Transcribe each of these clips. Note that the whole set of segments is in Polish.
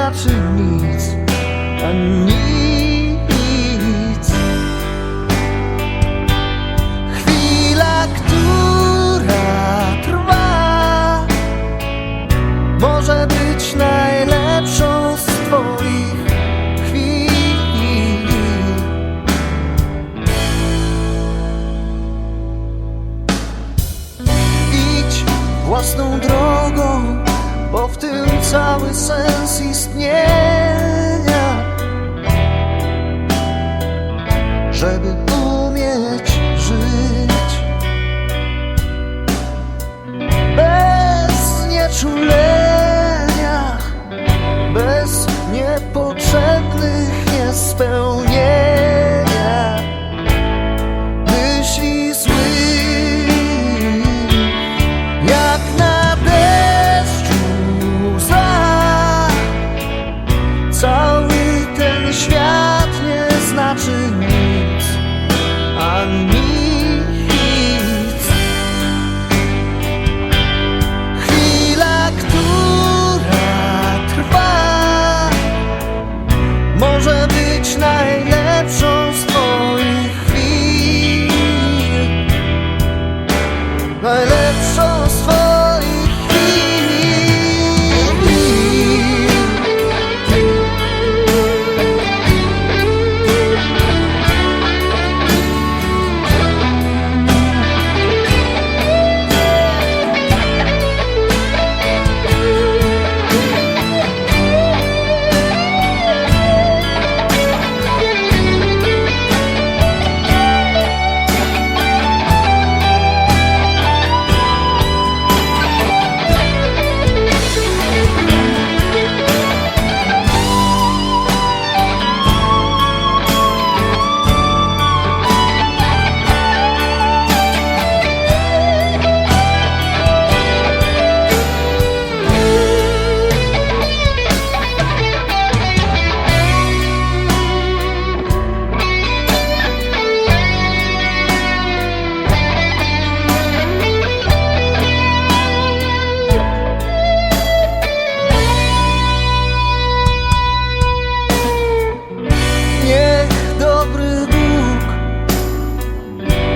that she needs. I need. Żeby umieć żyć. Bez nieczulenia, bez niepotrzebnych niespełnienia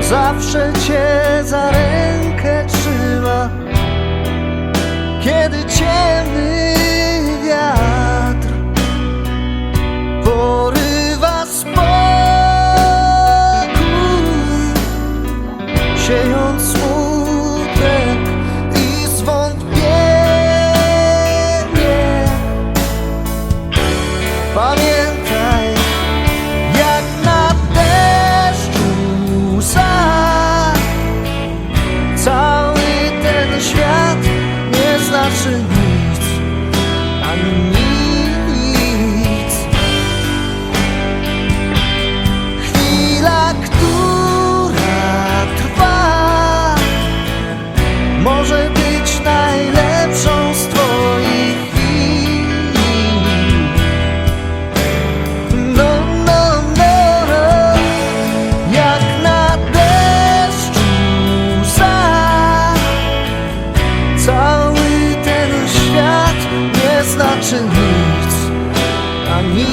zawsze cię za rękę trzyma, kiedy ciemny